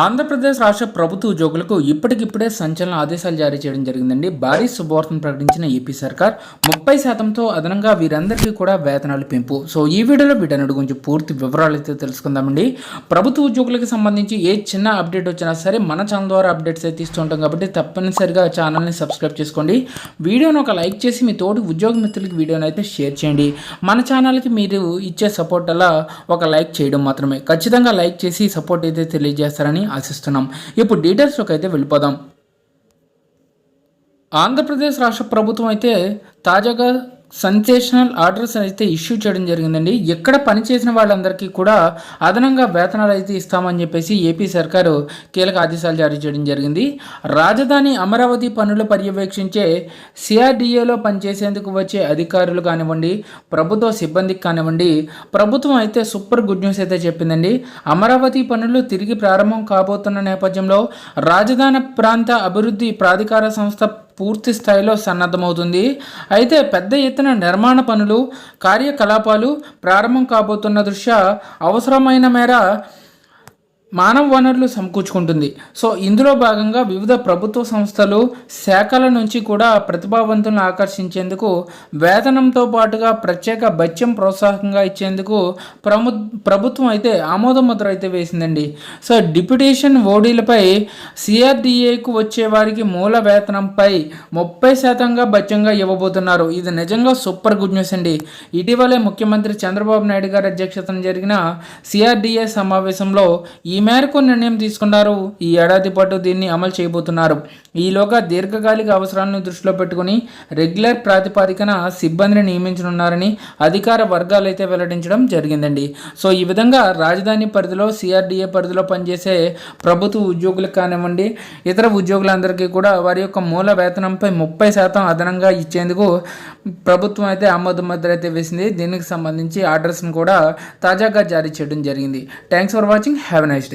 ఆంధ్రప్రదేశ్ రాష్ట్ర ప్రభుత్వ ఉద్యోగులకు ఇప్పటికిప్పుడే సంచలన ఆదేశాలు జారీ చేయడం జరిగిందండి. భారీ శుభవార్తను ప్రకటించిన ఏపీ సర్కార్ ముప్పై శాతంతో అదనంగా వీరందరికీ కూడా వేతనాలు పెంపు. సో ఈ వీడియోలో వీటన్నిటి గురించి పూర్తి వివరాలు అయితే తెలుసుకుందామండి. ప్రభుత్వ ఉద్యోగులకు సంబంధించి ఏ చిన్న అప్డేట్ వచ్చినా సరే మన ఛానల్ ద్వారా అప్డేట్స్ అయితే ఇస్తుంటాం కాబట్టి తప్పనిసరిగా ఛానల్ని సబ్స్క్రైబ్ చేసుకోండి. వీడియోను ఒక లైక్ చేసి మీ తోటి ఉద్యోగ మిత్రులకి వీడియోని అయితే షేర్ చేయండి. మన ఛానల్కి మీరు ఇచ్చే సపోర్ట్ అలా ఒక లైక్ చేయడం మాత్రమే. ఖచ్చితంగా లైక్ చేసి సపోర్ట్ అయితే తెలియజేస్తారని ఆశిస్తున్నాం. ఇప్పుడు డీటెయిల్స్లోకి అయితే వెళ్ళిపోదాం. ఆంధ్రప్రదేశ్ రాష్ట్ర ప్రభుత్వం అయితే తాజాగా సెన్సేషనల్ ఆర్డర్స్ అయితే ఇష్యూ చేయడం జరిగిందండి. ఎక్కడ పనిచేసిన వాళ్ళందరికీ కూడా అదనంగా వేతనాలు అయితే ఇస్తామని చెప్పేసి ఏపీ సర్కారు కీలక ఆదేశాలు జారీ చేయడం జరిగింది. రాజధాని అమరావతి పనులు పర్యవేక్షించే సిఆర్డిఏలో పనిచేసేందుకు వచ్చే అధికారులు కానివ్వండి ప్రభుత్వ సిబ్బందికి కానివ్వండి ప్రభుత్వం అయితే సూపర్ గుడ్ న్యూస్ అయితే చెప్పిందండి. అమరావతి పనులు తిరిగి ప్రారంభం కాబోతున్న నేపథ్యంలో రాజధాని ప్రాంత అభివృద్ధి ప్రాధికార సంస్థ పూర్తి స్థాయిలో సన్నద్ధమవుతుంది. అయితే పెద్ద ఎత్తున నిర్మాణ పనులు కార్యకలాపాలు ప్రారంభం కాబోతున్న దృష్ట్యా అవసరమైన మేర మానవ వనరులు సమకూర్చుకుంటుంది. సో ఇందులో భాగంగా వివిధ ప్రభుత్వ సంస్థలు శాఖల నుంచి కూడా ప్రతిభావంతులను ఆకర్షించేందుకు వేతనంతో పాటుగా ప్రత్యేక బత్యం ప్రోత్సాహంగా ఇచ్చేందుకు ప్రము ప్రభుత్వం అయితే ఆమోద ముద్ర అయితే వేసిందండి. సో డిప్యుటేషన్ ఓడీలపై సిఆర్డిఏకు వచ్చే వారికి మూల వేతనంపై ముప్పై శాతంగా బత్యంగా ఇవ్వబోతున్నారు. ఇది నిజంగా సూపర్ గుడ్ న్యూస్ అండి. ఇటీవలే ముఖ్యమంత్రి చంద్రబాబు నాయుడు గారి అధ్యక్షతన జరిగిన సిఆర్డిఏ సమావేశంలో ఈ మేరకు నిర్ణయం తీసుకున్నారు. ఈ ఏడాది పాటు దీన్ని అమలు చేయబోతున్నారు. ఈలోగా దీర్ఘకాలిక అవసరాలను దృష్టిలో పెట్టుకుని రెగ్యులర్ ప్రాతిపాదికన సిబ్బందిని నియమించనున్నారని అధికార వర్గాలు అయితే వెల్లడించడం జరిగిందండి. సో ఈ విధంగా రాజధాని పరిధిలో సిఆర్డీఏ పరిధిలో పనిచేసే ప్రభుత్వ ఉద్యోగులకు కానివ్వండి ఇతర ఉద్యోగులందరికీ కూడా వారి యొక్క మూల వేతనంపై ముప్పై శాతం అదనంగా ఇచ్చేందుకు ప్రభుత్వం అయితే ఆమోద ముద్ర అయితే వేసింది. దీనికి సంబంధించి ఆర్డర్స్ని కూడా తాజాగా జారీ చేయడం జరిగింది. Thanks for watching. Have nice